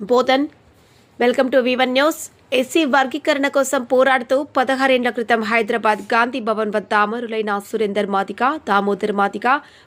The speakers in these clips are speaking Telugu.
బోధన్ వెల్కమ్ టు వివన్ న్యూస్ ఎస్సీ వర్గీకరణ కోసం పోరాడుతూ పదహారేండ్ల క్రితం హైదరాబాద్ గాంధీ భవన్ వద్ద అమరులైన సురేందర్ మాదిక దామోదర్ మాదిక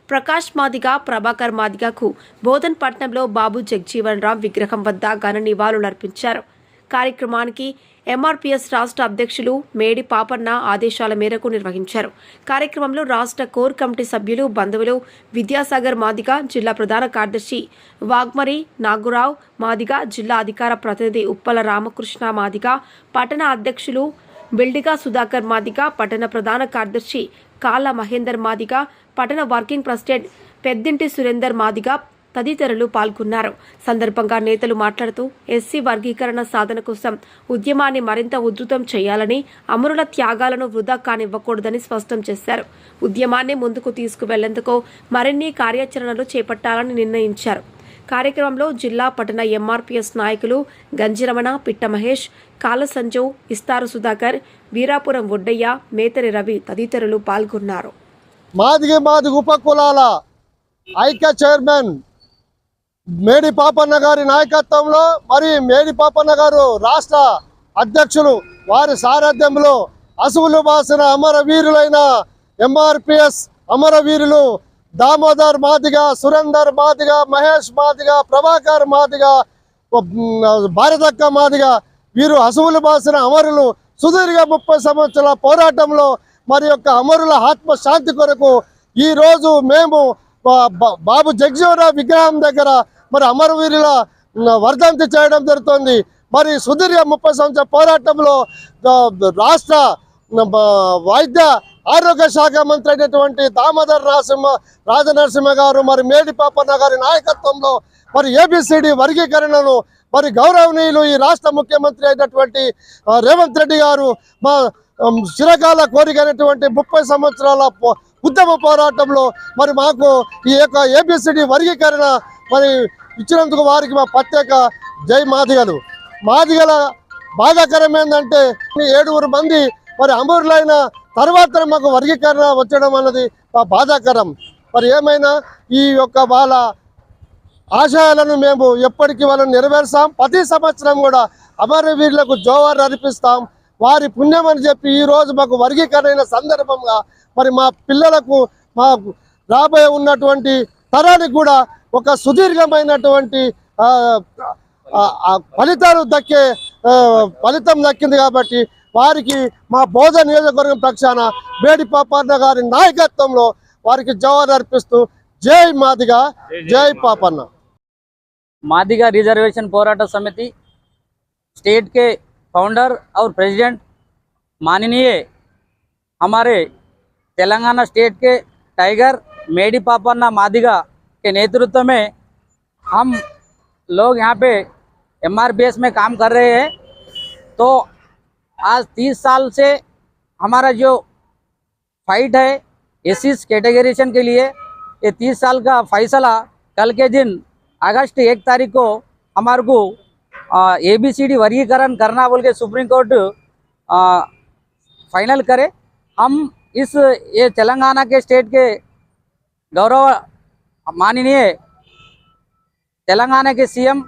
ప్రకాష్ మాదిక ప్రభాకర్ మాదిగకు బోధన్ పట్నంలో బాబు జగ్జీవన్ రామ్ విగ్రహం వద్ద ఘన నివాళులర్పించారు. కార్యక్రమానికి ఎంఆర్పీఎస్ రాష్ట్ర అధ్యక్షులు మేడి పాపన్న ఆదేశాల మేరకు నిర్వహించారు. కార్యక్రమంలో రాష్ట్ర కోర్ కమిటీ సభ్యులు బంధువులు విద్యాసాగర్ మాదిగ జిల్లా ప్రధాన కార్యదర్శి వాగ్మరి నాగురావు మాదిగ జిల్లా అధికార ప్రతినిధి ఉప్పల రామకృష్ణ మాదిగ పట్టణ అధ్యక్షులు బిల్డిగా సుధాకర్ మాదిగ పట్టణ ప్రధాన కార్యదర్శి కాళ్ళ మహేందర్ మాదిగ పట్టణ వర్కింగ్ ప్రెసిడెంట్ పెద్దింటి సురేందర్ మాదిగ తదితరులు పాల్గొన్నారు. సందర్భంగా నేతలు మాట్లాడుతూ ఎస్సీ వర్గీకరణ సాధన కోసం ఉద్యమాన్ని మరింత ఉధృతం చేయాలని అమరుల త్యాగాలను వృధా కానివ్వకూడదని స్పష్టం చేశారు. ఉద్యమాన్ని ముందుకు తీసుకువెళ్ళేందుకు మరిన్ని కార్యాచరణలు చేపట్టాలని నిర్ణయించారు. కార్యక్రమంలో జిల్లా పట్టణ ఎంఆర్పీఎస్ నాయకులు గంజిరమణ పిట్ట మహేష్ కాల ఇస్తారు సుధాకర్ వీరాపురం ఒడ్డయ్య మేతరి రవి తదితరులు పాల్గొన్నారు. మాదిగి మాదిగి ఉపకులాల ఐక్య చైర్మన్ మేడి పాపన్న గారి నాయకత్వంలో మరి మేడి పాపన్న గారు రాష్ట్ర అధ్యక్షులు వారి సారథ్యంలో అసువులు బాసిన అమరవీరులైన ఎంఆర్పిఎస్ అమరవీరులు దామోదర్ మాదిగ సురేందర్ మాదిగ మహేష్ మాదిగ ప్రభాకర్ మాదిగ భారతక్క మాదిగ వీరు అసువులు బాసిన అమరులు సుదీర్ఘ ముప్పై సంవత్సరాల పోరాటంలో మరి యొక్క అమరుల ఆత్మశాంతి కొరకు ఈ రోజు మేము బాబు జగ్జీవరావు విగ్రహం దగ్గర మరి అమరవీరుల వర్ధంతి చేయడం జరుగుతుంది. మరి సుదీర్ఘ ముప్పై సంవత్సరాల పోరాటంలో రాష్ట్ర వైద్య ఆరోగ్య శాఖ మంత్రి అయినటువంటి దామోదర్ నరసింహ రాజనరసింహ గారు మరి మేడి పాపన్న గారి నాయకత్వంలో మరి ఏబిసిడి వర్గీకరణను మరి గౌరవనీయులు ఈ రాష్ట్ర ముఖ్యమంత్రి అయినటువంటి రేవంత్ రెడ్డి గారు మా చిరకాల కోరిక అయినటువంటి ముప్పై సంవత్సరాల ఉద్యమ పోరాటంలో మరి మాకు ఈ యొక్క ఏబిసిడి వర్గీకరణ మరి ఇచ్చినందుకు వారికి మా ప్రత్యేక జై మాదిగలు. మాదిగల బాధాకరం ఏంటంటే ఏడుగురు మంది మరి అమరులైన తర్వాత మాకు వర్గీకరణ వచ్చడం అన్నది మా బాధాకరం. మరి ఏమైనా ఈ యొక్క వాళ్ళ ఆశయాలను మేము ఎప్పటికీ వాళ్ళని నెరవేర్స్తాం. ప్రతి సంవత్సరం కూడా అమరవీరులకు జోవారు అర్పిస్తాం. వారి పుణ్యం అని చెప్పి ఈరోజు మాకు వర్గీకరణ అయిన సందర్భంగా మరి మా పిల్లలకు మా రాబోయే ఉన్నటువంటి తరానికి కూడా ఒక సుదీర్ఘమైనటువంటి ఆ, ఆ, ఆ ఫలితాలు దక్కే ఆ, ఫలితం దక్కింది కాబట్టి వారికి మా బోధ నియోజకవర్గం పక్షాన వేడి పాపన్న గారి నాయకత్వంలో వారికి జవాబు అర్పిస్తూ జై మాదిగా జై పాపన్న मादिगा रिजर्वेशन पोराटा समिति स्टेट के फाउंडर और प्रेसिडेंट माननीय हमारे तेलंगाना स्टेट के टाइगर मेडी पापन्ना मादिगा के नेतृत्व में हम लोग यहाँ पे एमआरपीएस में काम कर रहे हैं। तो आज तीस साल से हमारा जो फाइट है एस कैटेगरीशन के लिए, ये तीस साल का फैसला कल के दिन अगस्त एक तारीख को हमारे को ए बी सी डी वर्गीकरण करना बोल के सुप्रीम कोर्ट फाइनल करे। हम इस, ये तेलंगाना के स्टेट के गौरव माननीय तेलंगाना के सीएम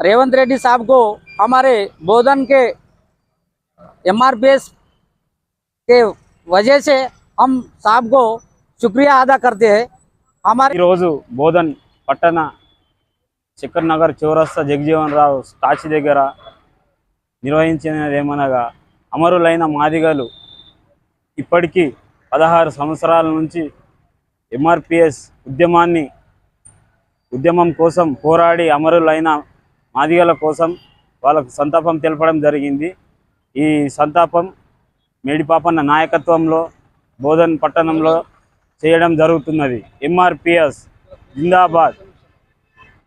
रेवंत रेड्डी साहब को हमारे बोधन के एमआरपीएस के वजह से हम साहब को शुक्रिया अदा करते हैं हमारे ఈరోజు బోధన్ పట్టణ చక్కర్ నగర్ చౌరస్తా జగజీవన్ రావు స్టాచ్యూ దగ్గర నిర్వహించినది ఏమనగా అమరులైన మాదిగలు ఇప్పటికీ పదహారు సంవత్సరాల నుంచి ఎంఆర్పిఎస్ ఉద్యమాన్ని ఉద్యమం కోసం పోరాడి అమరులైన మాదిగల కోసం వాళ్ళకు సంతాపం తెలపడం జరిగింది. ఈ సంతాపం మేడిపాపన్న నాయకత్వంలో బోధన్ పట్టణంలో చేయడం జరుగుతున్నది. ఎంఆర్పిఎస్ జిందాబాద్.